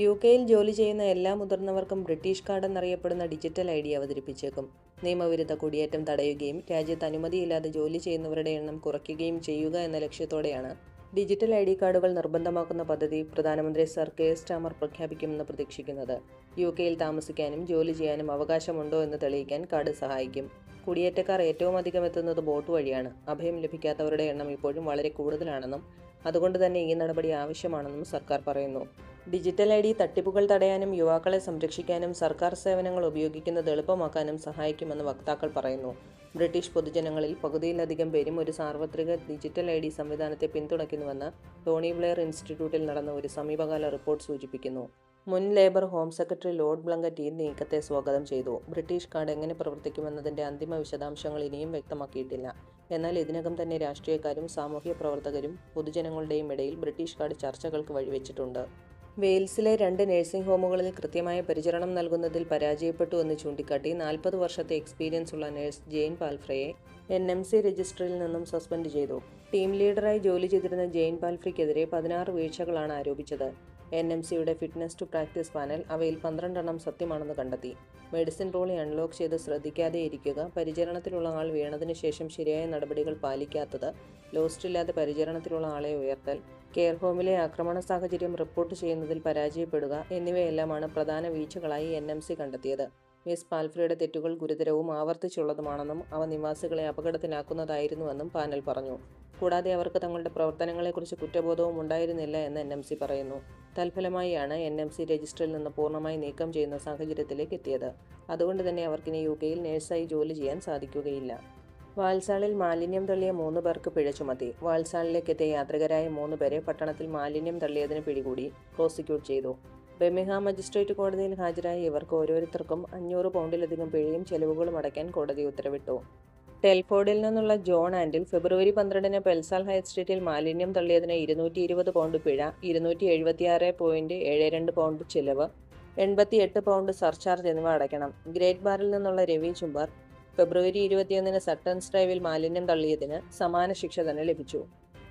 U കെയിൽ ജോലി ചെയ്യുന്ന എല്ലാ മുതിർന്നവർക്കും ബ്രിട്ടീഷ് കാർഡ് എന്നറിയപ്പെടുന്ന ഡിജിറ്റൽ ഐ ഡി അവതരിപ്പിച്ചേക്കും. നിയമവിരുദ്ധ കുടിയേറ്റം തടയുകയും രാജ്യത്ത് അനുമതിയില്ലാതെ ജോലി ചെയ്യുന്നവരുടെ എണ്ണം കുറയ്ക്കുകയും ചെയ്യുക എന്ന ലക്ഷ്യത്തോടെയാണ് ഡിജിറ്റൽ ഐ ഡി കാർഡുകൾ നിർബന്ധമാക്കുന്ന പദ്ധതി പ്രധാനമന്ത്രി സർ കെ സ്റ്റാമർ പ്രഖ്യാപിക്കുമെന്ന് പ്രതീക്ഷിക്കുന്നത്. യു കെയിൽ താമസിക്കാനും ജോലി ചെയ്യാനും അവകാശമുണ്ടോ എന്ന് തെളിയിക്കാൻ കാർഡ് സഹായിക്കും. കുടിയേറ്റക്കാർ ഏറ്റവും അധികം എത്തുന്നത് ബോട്ട് വഴിയാണ്. അഭയം ലഭിക്കാത്തവരുടെ എണ്ണം ഇപ്പോഴും വളരെ കൂടുതലാണെന്നും അതുകൊണ്ട് തന്നെ ഈ നടപടി ആവശ്യമാണെന്നും സർക്കാർ പറയുന്നു. ഡിജിറ്റൽ ഐ ഡി തട്ടിപ്പുകൾ തടയാനും യുവാക്കളെ സംരക്ഷിക്കാനും സർക്കാർ സേവനങ്ങൾ ഉപയോഗിക്കുന്നത് എളുപ്പമാക്കാനും സഹായിക്കുമെന്ന് വക്താക്കൾ പറയുന്നു. ബ്രിട്ടീഷ് പൊതുജനങ്ങളിൽ പകുതിയിലധികം പേരും ഒരു സാർവത്രിക ഡിജിറ്റൽ ഐ ഡി സംവിധാനത്തെ പിന്തുണയ്ക്കുന്നുവെന്ന് ടോണി ബ്ലെയർ ഇൻസ്റ്റിറ്റ്യൂട്ടിൽ നടന്ന ഒരു സമീപകാല റിപ്പോർട്ട് സൂചിപ്പിക്കുന്നു. മുൻ Labour home secretary Lord Blunkett ഈ നീക്കത്തെ സ്വാഗതം ചെയ്തു. ബ്രിട്ടീഷ് കാർഡ് എങ്ങനെ പ്രവർത്തിക്കുമെന്നതിന്റെ അന്തിമ വിശദാംശങ്ങൾ ഇനിയും വ്യക്തമാക്കിയിട്ടില്ല. എന്നാൽ ഇതിനകം തന്നെ രാഷ്ട്രീയക്കാരും സാമൂഹ്യ പ്രവർത്തകരും പൊതുജനങ്ങളുടെയും ഇടയിൽ ബ്രിട്ടീഷ് കാർഡ് ചർച്ചകൾക്ക് വഴിവെച്ചിട്ടുണ്ട്. വെയിൽസിലെ രണ്ട് നഴ്സിംഗ് ഹോമുകളിൽ കൃത്യമായ പരിചരണം നൽകുന്നതിൽ പരാജയപ്പെട്ടു എന്ന് ചൂണ്ടിക്കാട്ടി നാൽപ്പത് വർഷത്തെ എക്സ്പീരിയൻസ് ഉള്ള നഴ്സ് ജെയിൻ പാൽഫ്രയെ എൻ എം സി രജിസ്ട്രിയിൽ നിന്നും സസ്പെൻഡ് ചെയ്തു. ടീം ലീഡറായി ജോലി ചെയ്തിരുന്ന ജെയിൻ പാൽഫ്രിക്കെതിരെ പതിനാറ് വീഴ്ചകളാണ് ആരോപിച്ചത്. എൻ എം സിയുടെ ഫിറ്റ്നസ് ടു പ്രാക്ടീസ് പാനൽ അവയിൽ പന്ത്രണ്ടെണ്ണം സത്യമാണെന്ന് കണ്ടെത്തി. മെഡിസിൻ റോളി അൺലോക്ക് ചെയ്ത് ശ്രദ്ധിക്കാതെ ഇരിക്കുക പരിചരണത്തിലുള്ള ആൾ വീണതിന് ശേഷം ശരിയായ നടപടികൾ പാലിക്കാത്തത് ലോസ്റ്റില്ലാതെ പരിചരണത്തിലുള്ള ആളെ ഉയർത്തൽ കെയർ ഹോമിലെ ആക്രമണ സാഹചര്യം റിപ്പോർട്ട് ചെയ്യുന്നതിൽ പരാജയപ്പെടുക എന്നിവയെല്ലാമാണ് പ്രധാന വീഴ്ചകളായി എൻ എം സി കണ്ടെത്തിയത്. മിസ് പാൽഫ്രിയുടെ തെറ്റുകൾ ഗുരുതരവും ആവർത്തിച്ചുള്ളതുമാണെന്നും അവ നിവാസികളെ അപകടത്തിലാക്കുന്നതായിരുന്നുവെന്നും പാനൽ പറഞ്ഞു. കൂടാതെ അവർക്ക് തങ്ങളുടെ പ്രവർത്തനങ്ങളെക്കുറിച്ച് കുറ്റബോധവും ഉണ്ടായിരുന്നില്ല എന്ന് എൻ എം സി പറയുന്നു. തൽഫലമായാണ് എൻ എം സി രജിസ്റ്ററിൽ നിന്ന് പൂർണമായി നീക്കം ചെയ്യുന്ന സാഹചര്യത്തിലേക്ക് എത്തിയത്. അതുകൊണ്ട് തന്നെ അവർക്കിനി യു കെയിൽ നേഴ്സായി ജോലി ചെയ്യാൻ സാധിക്കുകയില്ല. വാൽസാളിൽ മാലിന്യം തള്ളിയ മൂന്ന് പേർക്ക് പിഴ ചുമത്തി. വാൽസാളിലേക്ക് എത്തിയ യാത്രികരായ മൂന്ന് പേരെ പട്ടണത്തിൽ മാലിന്യം തള്ളിയതിന് പിടികൂടി പ്രോസിക്യൂട്ട് ചെയ്തു. ബെമിഹാം മജിസ്ട്രേറ്റ് കോടതിയിൽ ഹാജരായ ഇവർക്ക് ഓരോരുത്തർക്കും അഞ്ഞൂറ് പൗണ്ടിലധികം പിഴയും ചെലവുകളും അടയ്ക്കാൻ കോടതി ഉത്തരവിട്ടു. ടെൽഫോർഡിൽ നിന്നുള്ള ജോൺ ആൻഡിൽ ഫെബ്രുവരി പന്ത്രണ്ടിന് പെൽസാൽ ഹൈ സ്ട്രീറ്റിൽ മാലിന്യം തള്ളിയതിന് ഇരുന്നൂറ്റി ഇരുപത് പൗണ്ട് പിഴ ഇരുന്നൂറ്റി എഴുപത്തിയാറ് പോയിന്റ് ഏഴ് രണ്ട് പൗണ്ട് ചിലവ് എൺപത്തി എട്ട് പൗണ്ട് സർചാർജ് എന്നിവ അടയ്ക്കണം. ഗ്രേറ്റ് ബാറിൽ നിന്നുള്ള രവി ചുംബർ ഫെബ്രുവരി ഇരുപത്തിയൊന്നിന് സട്ടൻസ് ഡ്രൈവിൽ മാലിന്യം തള്ളിയതിന് സമാന ശിക്ഷ തന്നെ ലഭിച്ചു.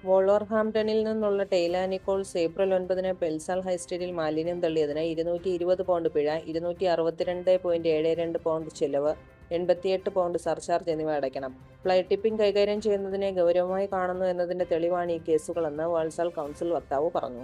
വോളോർഹാംപ്ടണിൽ നിന്നുള്ള ടെയ്ല നിക്കോൾസ് ഏപ്രിൽ ഒൻപതിന് പെൽസാൽ ഹൈ സ്ട്രീറ്റിൽ മാലിന്യം തള്ളിയതിന് ഇരുന്നൂറ്റി ഇരുപത് പൗണ്ട് പിഴ ഇരുന്നൂറ്റി അറുപത്തിരണ്ട് പോയിന്റ് ഏഴ് രണ്ട് പൗണ്ട് ചെലവ് എൺപത്തിയെട്ട് പൗണ്ട് സർചാർജ് എന്നിവ അടയ്ക്കണം. ഫ്ലൈറ്റ് ടിപ്പിംഗ് കൈകാര്യം ചെയ്യുന്നതിനെ ഗൗരവമായി കാണുന്നു എന്നതിന്റെ തെളിവാണ് ഈ കേസുകളെന്ന് വാൾസാൽ കൗൺസിൽ വക്താവ് പറഞ്ഞു.